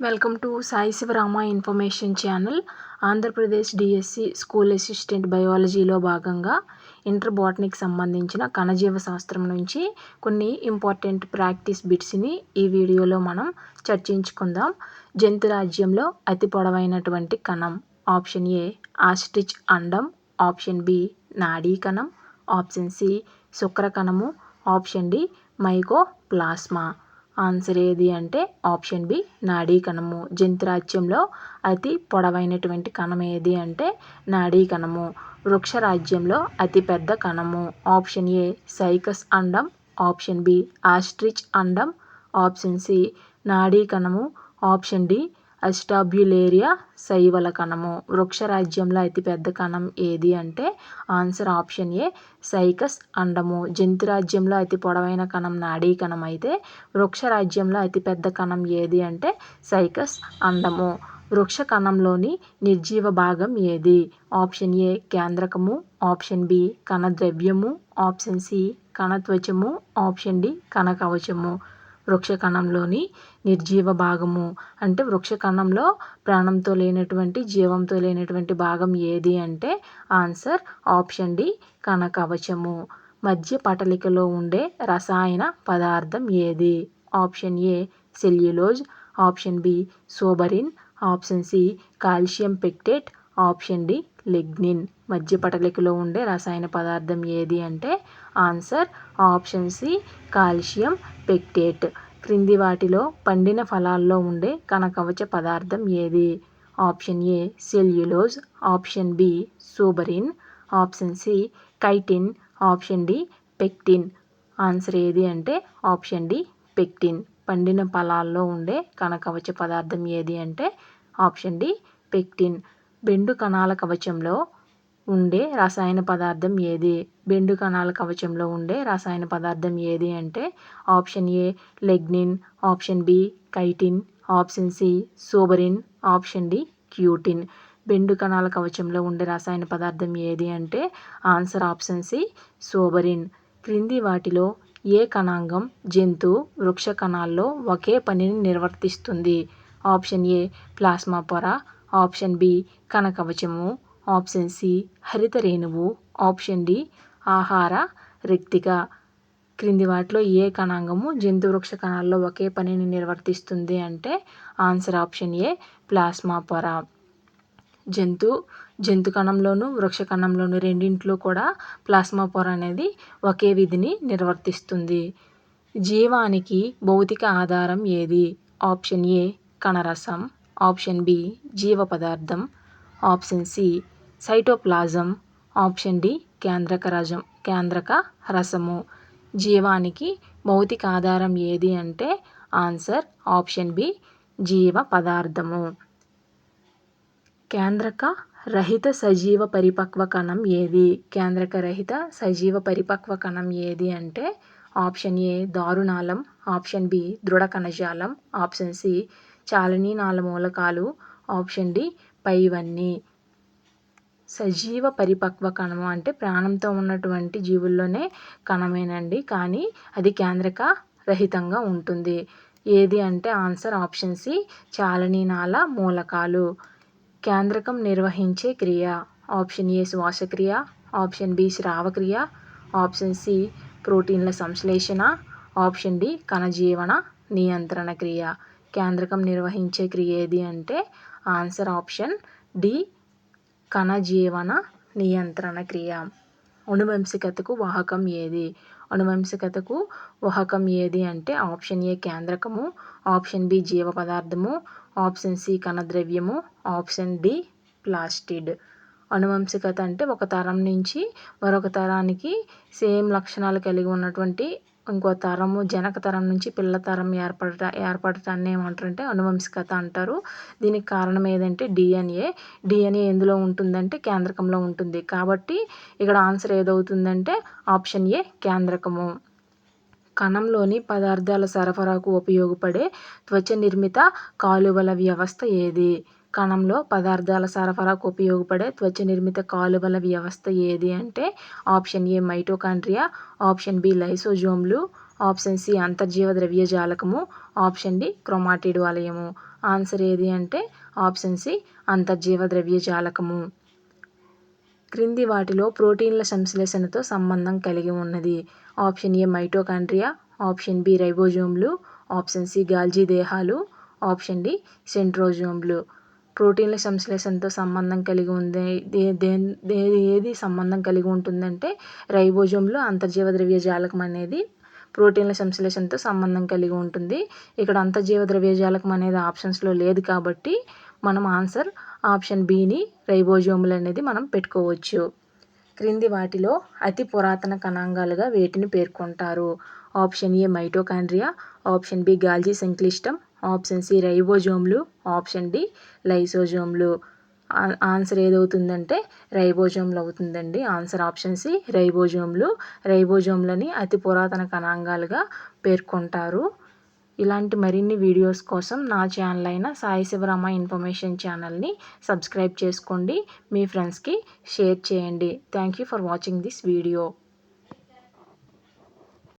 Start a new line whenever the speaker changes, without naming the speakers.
Welcome to Sai Sivarama information channel. Andhra Pradesh DSC school assistant బయాలజీలో భాగంగా inter బాటనీకి సంబంధించిన కణజీవ శాస్త్రం నుంచి కొన్ని ఇంపార్టెంట్ ప్రాక్టీస్ బిట్స్ని ఈ వీడియోలో మనం చర్చించుకుందాం. జంతు రాజ్యంలో అతి పొడవైనటువంటి కణం ఆప్షన్ ఏ ఆస్టిచ్ అండం ఆప్షన్ బి నాడీ కణం ఆప్షన్ సి శుక్రకణము option D mycoplasma answer ఏది అంటే ఆప్షన్ బి నాడీ కణము జంతురాజ్యంలో అతి పొడవైనటువంటి కణం ఏది అంటే నాడీ కణము వృక్ష రాజ్యంలో అతి పెద్ద కణము. ఆప్షన్ ఏ సైకస్ అండం. ఆప్షన్ బి ఆస్ట్రిచ్ అండం. ఆప్షన్ సి నాడీ కణము ఆప్షన్ డి అస్టాబ్యులేరియా శైవల కణము. వృక్ష రాజ్యంలో అతిపెద్ద కణం ఏది అంటే ఆన్సర్ ఆప్షన్ ఏ సైకస్ అండము. జంతు రాజ్యంలో అతి పొడవైన కణం నాడీ కణం అయితే వృక్ష రాజ్యంలో అతిపెద్ద కణం ఏది అంటే సైకస్ అండము. వృక్ష కణంలోని నిర్జీవ భాగం ఏది? ఆప్షన్ ఏ కేంద్రకము. ఆప్షన్ బి కణద్రవ్యము. ఆప్షన్ సి కణత్వచము. ఆప్షన్ డి కణకవచము. కవచము కణంలోని నిర్జీవ భాగము. అంటే వృక్ష కణంలో ప్రాణంతో లేనటువంటి జీవంతో లేనటువంటి భాగం ఏది అంటే ఆన్సర్ ఆప్షన్ డి కణకవచము. మధ్య పటలికలో ఉండే రసాయన పదార్థం ఏది? Option A cellulose option B suberin option C calcium pectate option D lignin. మధ్య పటలికలో ఉండే రసాయన పదార్థం ఏది అంటే answer option C calcium pectate క్రింది వాటిలో పండిన ఫలాల్లో ఉండే కణకవచ పదార్థం ఏది? Option A cellulose. Option B suberin. Option C chitin. Option D pectin. Answer ఏది అంటే ఆప్షన్ డి పెక్టిన్. పండిన ఫలాల్లో ఉండే కణకవచ పదార్థం ఏది అంటే ఆప్షన్ డి పెక్టిన్. బెండు కణాల కవచంలో ఉండే రసాయన పదార్థం ఏది? బెండు కణాల కవచంలో ఉండే రసాయన పదార్థం ఏది అంటే option A lignin option B chitin option C suberin option D cutin. బెండు కణాల కవచంలో ఉండే రసాయన పదార్థం ఏది అంటే ఆన్సర్ ఆప్షన్ సి సోబరిన్. క్రింది వాటిలో ఏ కణాంగం జంతు వృక్ష కణాల్లో ఒకే పనిని నిర్వర్తిస్తుంది? ఆప్షన్ ఏ ప్లాస్మా పొర. ఆప్షన్ బి కణకవచము ఆప్షన్ సి హరిత రేణువు. ఆప్షన్ డి ఆహార రిక్తిక. క్రింది వాటిలో ఏ కణాంగము జంతు వృక్ష కణాల్లో ఒకే పనిని నిర్వర్తిస్తుంది అంటే ఆన్సర్ ఆప్షన్ ఏ ప్లాస్మా పొర. జంతు జంతు కణంలోను వృక్ష కణంలోను రెండింటిలో కూడా ప్లాస్మా పొర అనేది ఒకే విధిని నిర్వర్తిస్తుంది. జీవానికి భౌతిక ఆధారం ఏది? ఆప్షన్ ఏ కణరసం. ఆప్షన్ బి జీవ పదార్థం. Option C cytoplasm option D కేంద్రక రజం కేంద్రక రసము. జీవానికి భౌతిక ఆధారం ఏది అంటే ఆన్సర్ ఆప్షన్ బి జీవ పదార్థము. కేంద్రక రహిత సజీవ పరిపక్వ కణం ఏది? కేంద్రక రహిత సజీవ పరిపక్వ కణం ఏది అంటే ఆప్షన్ ఏ దారుణాలం ఆప్షన్ బి దృఢ కణజాలం ఆప్షన్ సి చాలనీనాళ మూలకాలు ఆప్షన్ డి పైవన్నీ. సజీవ పరిపక్వ కణము అంటే ప్రాణంతో ఉన్నటువంటి జీవుల్లోనే కణమేనండి. కానీ అది కేంద్రక రహితంగా ఉంటుంది. ఏది అంటే ఆన్సర్ ఆప్షన్ సి చాలనీనాల మూలకాలు. కేంద్రకం నిర్వహించే క్రియ. ఆప్షన్ ఏ శ్వాసక్రియ. ఆప్షన్ బి స్రావక్రియ ఆప్షన్ సి ప్రోటీన్ల సంశ్లేషణ. ఆప్షన్ డి కణజీవన నియంత్రణ క్రియ. కేంద్రకం నిర్వహించే క్రియ ఏది అంటే ఆన్సర్ ఆప్షన్ డి కణజీవన నియంత్రణ క్రియ. అనువంశికతకు వాహకం ఏది? అనువంశికతకు వాహకం ఏది అంటే ఆప్షన్ ఏ కేంద్రకము ఆప్షన్ బి జీవ పదార్థము ఆప్షన్ సి కణద్రవ్యము ఆప్షన్ డి ప్లాస్టిడ్. అనువంశికత అంటే ఒక తరం నుంచి మరొక తరానికి సేమ్ లక్షణాలు కలిగి ఉన్నటువంటి ఇంకో తరము జనక తరం నుంచి పిల్ల తరం ఏర్పడట ఏర్పడటాన్ని ఏమంటారంటే అనువంశికత అంటారు. దీనికి కారణం ఏదంటే డిఎన్ఏ డిఎన్ఏ ఎందులో ఉంటుందంటే కేంద్రకంలో ఉంటుంది. కాబట్టి ఇక్కడ ఆన్సర్ ఏదవుతుందంటే ఆప్షన్ ఏ కేంద్రకము. కణంలోని పదార్థాల సరఫరాకు ఉపయోగపడే త్వచ నిర్మిత కాలువల వ్యవస్థ ఏది? కణంలో పదార్థాల సరఫరాకు ఉపయోగపడే త్వచ నిర్మిత కాలువల వ్యవస్థ ఏది అంటే option A mitochondria option B లైసోజోమ్లు option C అంతర్జీవ ద్రవ్యజాలకము ఆప్షన్ డి క్రోమాటిడ్ వలయము. ఆన్సర్ ఏది అంటే ఆప్షన్ సి అంతర్జీవ ద్రవ్యజాలకము. క్రింది వాటిలో ప్రోటీన్ల సంశ్లేషణతో సంబంధం కలిగి ఉన్నది. Option A mitochondria option B రైబోజోమ్లు option C Golgi దేహాలు ఆప్షన్ డి సెంట్రోజోమ్లు. ప్రోటీన్ల సంశ్లేషణతో సంబంధం కలిగి ఉంది దే దే ఏది సంబంధం కలిగి ఉంటుందంటే రైబోజోమ్లో అంతర్జీవ ద్రవ్యజాలకం అనేది ప్రోటీన్ల సంశ్లేషణతో సంబంధం కలిగి ఉంటుంది. ఇక్కడ అంతర్జీవ ద్రవ్యజాలకం అనేది ఆప్షన్స్లో లేదు కాబట్టి మనం ఆన్సర్ ఆప్షన్ బిని రైబోజోములు అనేది మనం పెట్టుకోవచ్చు. క్రింది వాటిలో అతి పురాతన కణాంగాలుగా వేటిని పేర్కొంటారు? Option A mitochondria option B Golgi సంక్లిష్టం option C రైబోజోమ్లు ఆప్షన్ డి లైసోజోమ్లు. ఆన్సర్ ఏదవుతుందంటే రైబోజోమ్లు అవుతుందండి. ఆన్సర్ ఆప్షన్ సి రైబోజోమ్లు. రైబోజోమ్లని అతి పురాతన కణాంగాలుగా పేర్కొంటారు. ఇలాంటి మరిన్ని వీడియోస్ కోసం నా ఛానల్ అయిన సాయి శివరామ ఇన్ఫర్మేషన్ ఛానల్ని సబ్స్క్రైబ్ చేసుకోండి. మీ ఫ్రెండ్స్కి షేర్ చేయండి. Thank you for watching this video.